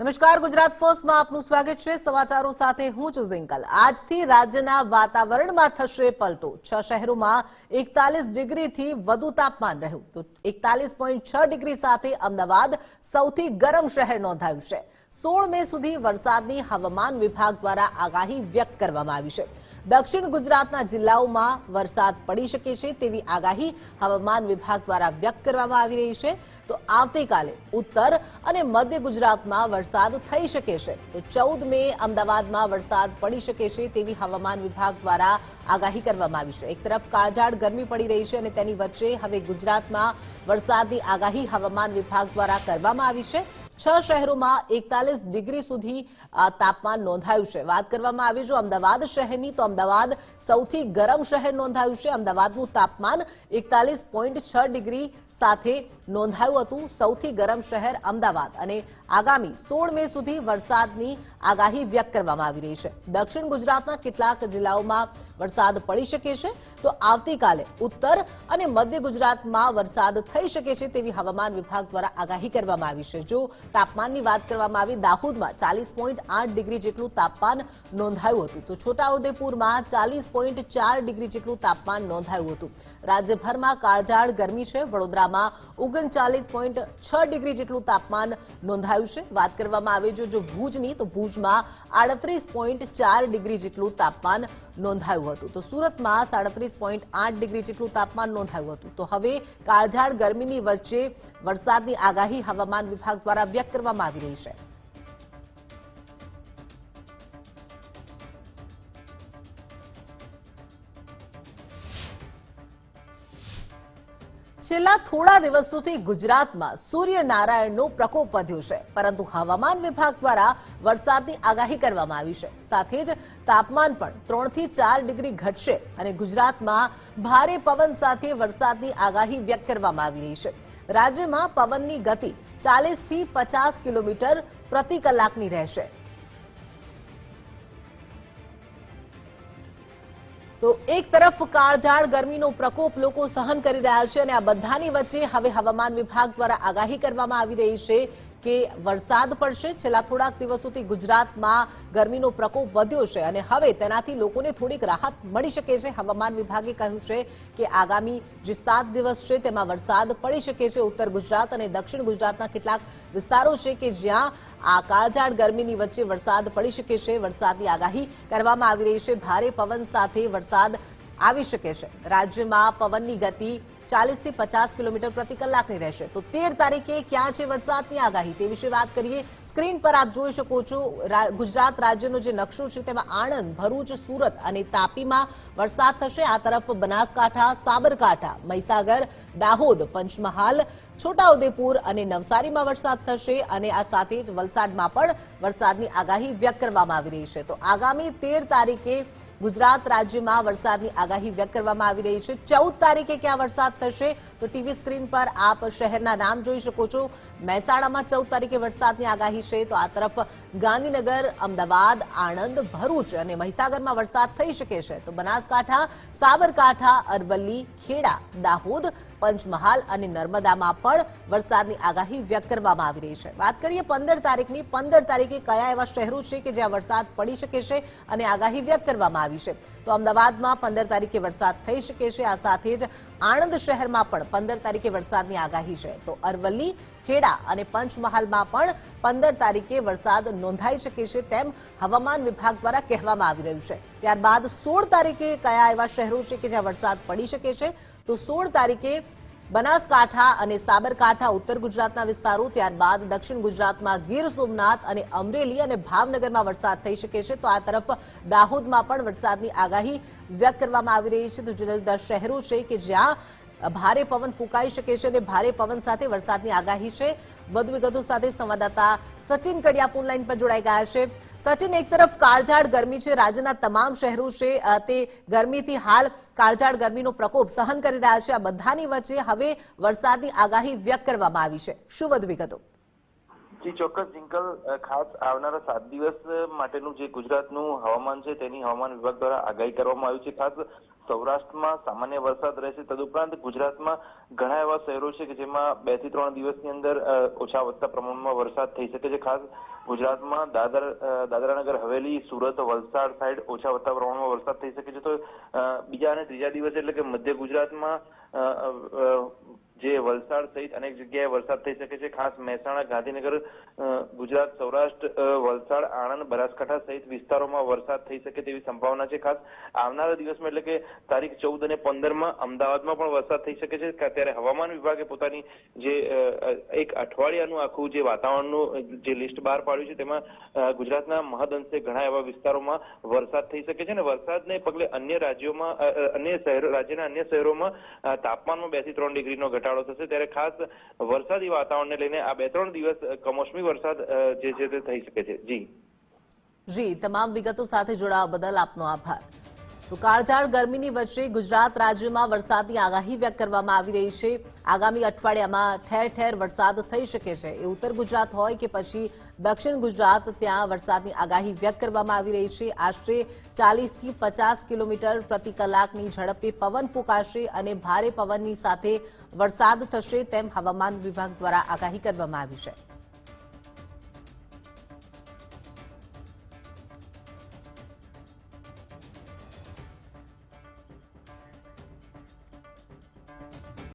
નમસ્કાર, ગુજરાત ફર્સ્ટમાં આપનું સ્વાગત છે. સમાચારો સાથે હું છું ઝિંકલ. આજથી રાજ્યના વાતાવરણમાં થશે પલટો. છ શહેરોમાં એકતાલીસ ડિગ્રીથી વધુ તાપમાન રહ્યું. તો એકતાલીસ પોઈન્ટ છ ડિગ્રી સાથે અમદાવાદ સૌથી ગરમ શહેર નોંધાયું છે. સોળ મે સુધી વરસાદની હવામાન વિભાગ દ્વારા આગાહી વ્યક્ત કરવામાં આવી છે. દક્ષિણ ગુજરાતના જિલ્લાઓમાં વરસાદ પડી શકે છે તેવી આગાહી હવામાન વિભાગ દ્વારા વ્યક્ત કરવામાં આવી રહી છે. તો આવતીકાલે ઉત્તર અને મધ્ય ગુજરાતમાં વરસાદ થઈ શકે છે. તો ચૌદ મે અમદાવાદમાં વરસાદ પડી શકે છે તેવી હવામાન વિભાગ દ્વારા આગાહી કરવામાં આવી છે. એક તરફ કાળઝાળ ગરમી પડી રહી છે અને તેની વચ્ચે હવે ગુજરાતમાં વરસાદની આગાહી હવામાન વિભાગ દ્વારા કરવામાં આવી છે. છ શહેરોમાં એકતાલીસ ડિગ્રી સુધી તાપમાન નોંધાયું છે. વાત કરવામાં આવી જો અમદાવાદ શહેરની, તો અમદાવાદ સૌથી ગરમ શહેર નોંધાયું છે. અમદાવાદનું તાપમાન એકતાલીસ પોઈન્ટ છ ડિગ્રી સાથે નોંધાયું હતું. સૌથી ગરમ શહેર અમદાવાદ. અને આગામી સોળ મે સુધી વરસાદની આગાહી વ્યક્ત કરવામાં આવી રહી છે. દક્ષિણ ગુજરાતના કેટલાક જિલ્લાઓમાં વરસાદ પડી શકે છે. તો આવતીકાલે ઉત્તર અને મધ્ય ગુજરાતમાં વરસાદ થઈ શકે છે તેવી હવામાન વિભાગ દ્વારા આગાહી કરવામાં આવી છે. જો તાપમાનની વાત કરવામાં આવી, દાહોદમાં ચાલીસ પોઈન્ટ આઠ ડિગ્રી જેટલું તાપમાન નોંધાયું હતું. તો છોટાઉદેપુરમાં ચાલીસ પોઈન્ટ ચાર ડિગ્રી જેટલું તાપમાન નોંધાયું હતું. રાજ્યભરમાં કાળઝાળ ગરમી છે. વડોદરામાં ઓગણચાલીસ પોઈન્ટ છ ડિગ્રી જેટલું તાપમાન નોંધાયું છે. વાત કરવામાં આવે જો જો ભુજની, તો ભુજમાં આડત્રીસ પોઈન્ટ ચાર ડિગ્રી જેટલું તાપમાન નોંધાયું હતું. તો સુરતમાં સાડત્રીસ પોઈન્ટ આઠ ડિગ્રી જેટલું તાપમાન નોંધાયું હતું. તો હવે કાળઝાળ ગરમીની વચ્ચે વરસાદની આગાહી હવામાન વિભાગ દ્વારા વ્યક્ત કરવામાં આવી રહી છે. છેલ્લા થોડા દિવસોથી ગુજરાતમાં સૂર્યનારાયણનો પ્રકોપ વધ્યો છે, પરંતુ હવામાન વિભાગ દ્વારા વરસાદની આગાહી કરવામાં આવી છે. સાથે જ તાપમાન પણ ત્રણથી ચાર ડિગ્રી ઘટશે અને ગુજરાતમાં ભારે પવન સાથે વરસાદની આગાહી વ્યક્ત કરવામાં આવી રહી છે. રાજ્યમાં પવનની ગતિ ચાલીસથી પચાસ કિલોમીટર પ્રતિ કલાકની રહેશે. તો એક તરફ કાળઝાળ ગરમીનો પ્રકોપ લોકો સહન કરી રહ્યા છે અને આ બધાની વચ્ચે હવે હવામાન વિભાગ દ્વારા આગાહી કરવામાં આવી રહી છે કે વરસાદ પડશે. છેલ્લા થોડાક દિવસોથી ગુજરાતમાં ગરમીનો પ્રકોપ વધ્યો છે અને હવે તેનાથી લોકોને થોડીક રાહત મળી શકે છે. હવામાન વિભાગે કહ્યું છે કે આગામી જે સાત દિવસ છે તેમાં વરસાદ પડી શકે છે ઉત્તર ગુજરાત અને દક્ષિણ ગુજરાતના કેટલાક વિસ્તારો છે કે જ્યાં આ કાળઝાળ ગરમીની વચ્ચે વરસાદ પડી શકે છે. વરસાદની આગાહી કરવામાં આવી રહી છે. ભારે પવન સાથે વરસાદ આવી શકે છે. રાજ્યમાં પવનની ગતિ ચાલીસથી પચાસ કિલોમીટર પ્રતિ કલાકની રહેશે. તો તેર તારીખે ક્યાં છે વરસાદની આગાહી તે વિશે વાત કરીએ. સ્ક્રીન પર આપ જોઈ શકો છો ગુજરાત રાજ્યનો જે નકશો છે તેમાં આણંદ, ભરૂચ, સુરત અને તાપીમાં વરસાદ થશે. આ તરફ બનાસકાંઠા, સાબરકાંઠા, મહીસાગર, દાહોદ, પંચમહાલ, છોટાઉદેપુર અને નવસારીમાં વરસાદ થશે અને આ સાથે જ વલસાડમાં પણ વરસાદની આગાહી વ્યક્ત કરવામાં આવી રહી છે. તો આગામી તેર તારીખે ગુજરાત રાજ્યમાં વરસાદની આગાહી વ્યક્ત કરવામાં આવી રહી છે. ચૌદ તારીખે ક્યાં વરસાદ થશે તો ટીવી સ્ક્રીન પર આપ શહેરના નામ જોઈ શકો છો. મહેસાણામાં ચૌદ તારીખે વરસાદની આગાહી છે તો આ તરફ ગાંધીનગર, અમદાવાદ, આણંદ, ભરૂચ અને મહીસાગરમાં વરસાદ થઈ શકે છે. તો બનાસકાંઠા, સાબરકાંઠા, અરવલ્લી, ખેડા, દાહોદ પંચમહાલ અને નર્મદામાં પણ વરસાદની આગાહી વ્યક્ત કરવામાં આવી રહી છે. વાત કરીએ પંદર તારીખની, પંદર તારીખે કયા એવા શહેરો છે કે જ્યાં વરસાદ પડી શકે છે અને આગાહી વ્યક્ત કરવામાં આવી છે? તો અમદાવાદમાં પંદર તારીખે વરસાદ થઈ શકે છે. આ સાથે જ આણંદ શહેરમાં પણ પંદર તારીખે વરસાદની આગાહી છે. તો અરવલ્લી, ખેડા અને પંચમહાલમાં પણ પંદર તારીખે વરસાદ નોંધાઈ શકે છે તેમ હવામાન વિભાગ દ્વારા કહેવામાં આવી રહ્યું છે. ત્યારબાદ સોળ તારીખે કયા એવા શહેરો છે કે જ્યાં વરસાદ પડી શકે છે? તો સોળ તારીખે બનાસકાંઠા અને સાબરકાંઠા, ઉત્તર ગુજરાતના વિસ્તારો, ત્યારબાદ દક્ષિણ ગુજરાતમાં ગીર સોમનાથ અને અમરેલી અને ભાવનગરમાં વરસાદ થઈ શકે છે. તો આ તરફ દાહોદમાં પણ વરસાદની આગાહી વ્યક્ત કરવામાં આવી રહી છે. તો જુદા જુદા શહેરો છે કે જ્યાં ભારે પવન ફૂંકાઈ શકે છે અને ભારે પવન સાથે વરસાદની આગાહી છે. વધુ વિગતો સાથે સંવાદદાતા સચિન કડિયા ફોનલાઈન પર જોડાઈ ગયા છે. સચિન, એક તરફ કાળઝાળ ગરમી છે, રાજ્યના તમામ શહેરો છે તે ગરમીથી હાલ કાળઝાળ ગરમીનો પ્રકોપ સહન કરી રહ્યા છે. આ બધાની વચ્ચે હવે વરસાદની આગાહી વ્યક્ત કરવામાં આવી છે. શું વધુ વિગતો જી, ચોક્કસ જિંકલ ખાસ આવનારા સાત દિવસ માટેનું જે ગુજરાતનું હવામાન છે તેની હવામાન વિભાગ દ્વારા આગાહી કરવામાં આવી છે. ખાસ સૌરાષ્ટ્રમાં સામાન્ય વરસાદ રહેશે. તદુપરાંત ગુજરાતમાં ઘણા એવા શહેરો છે કે જેમાં બેથી ત્રણ દિવસની અંદર ઓછા વધતા પ્રમાણમાં વરસાદ થઈ શકે છે. ખાસ ગુજરાતમાં દાદર દાદરાનગર, હવેલી, સુરત, વલસાડ સાઈડ ઓછા વધતા પ્રમાણમાં વરસાદ થઈ શકે છે. તો બીજા અને ત્રીજા દિવસે એટલે કે મધ્ય ગુજરાતમાં જે વલસાડ સહિત અનેક જગ્યાએ વરસાદ થઈ શકે છે. ખાસ મહેસાણા, ગાંધીનગર ગુજરાત, સૌરાષ્ટ્ર વલસાડ, આણંદ, બનાસકાંઠા સહિત વિસ્તારોમાં વરસાદ થઈ શકે તેવી સંભાવના છે. ખાસ આવનારા દિવસમાં એટલે કે તારીખ ચૌદ અને પંદરમાં અમદાવાદમાં પણ વરસાદ થઈ શકે છે. ત્યારે હવામાન વિભાગે પોતાની જે એક અઠવાડિયાનું આખું જે વાતાવરણનું જે લિસ્ટ બહાર પાડ્યું છે, તેમાં ગુજરાતના મહદઅંશે ઘણા એવા વિસ્તારોમાં વરસાદ થઈ શકે છે. અને વરસાદને પગલે અન્ય રાજ્યોમાં અન્ય શહેરો, રાજ્યના અન્ય શહેરોમાં તાપમાનમાં બેથી ત્રણ ડિગ્રીનો ઘટાડો થશે ત્યારે ખાસ વરસાદી વાતાવરણને લઈને આ બે ત્રણ દિવસ કમોસમી વરસાદ જે છે તે થઈ શકે છે. જી. જી, તમામ વિગતો સાથે જોડાવા બદલ આપનો આભાર. તો કાળઝાળ ગરમીની વચ્ચે ગુજરાત રાજ્યમાં વરસાદની આગાહી વ્યક્ત કરવામાં આવી રહી છે. આગામી અઠવાડિયામાં ઠેર ઠેર વરસાદ થઈ શકે છે. એ ઉત્તર ગુજરાત હોય કે પછી દક્ષિણ ગુજરાત, ત્યાં વરસાદની આગાહી વ્યક્ત કરવામાં આવી રહી છે. આશરે ચાલીસથી પચાસ કિલોમીટર પ્રતિ કલાકની ઝડપે પવન ફૂંકાશે અને ભારે પવનની સાથે વરસાદ થશે તેમ હવામાન વિભાગ દ્વારા આગાહી કરવામાં આવી છે.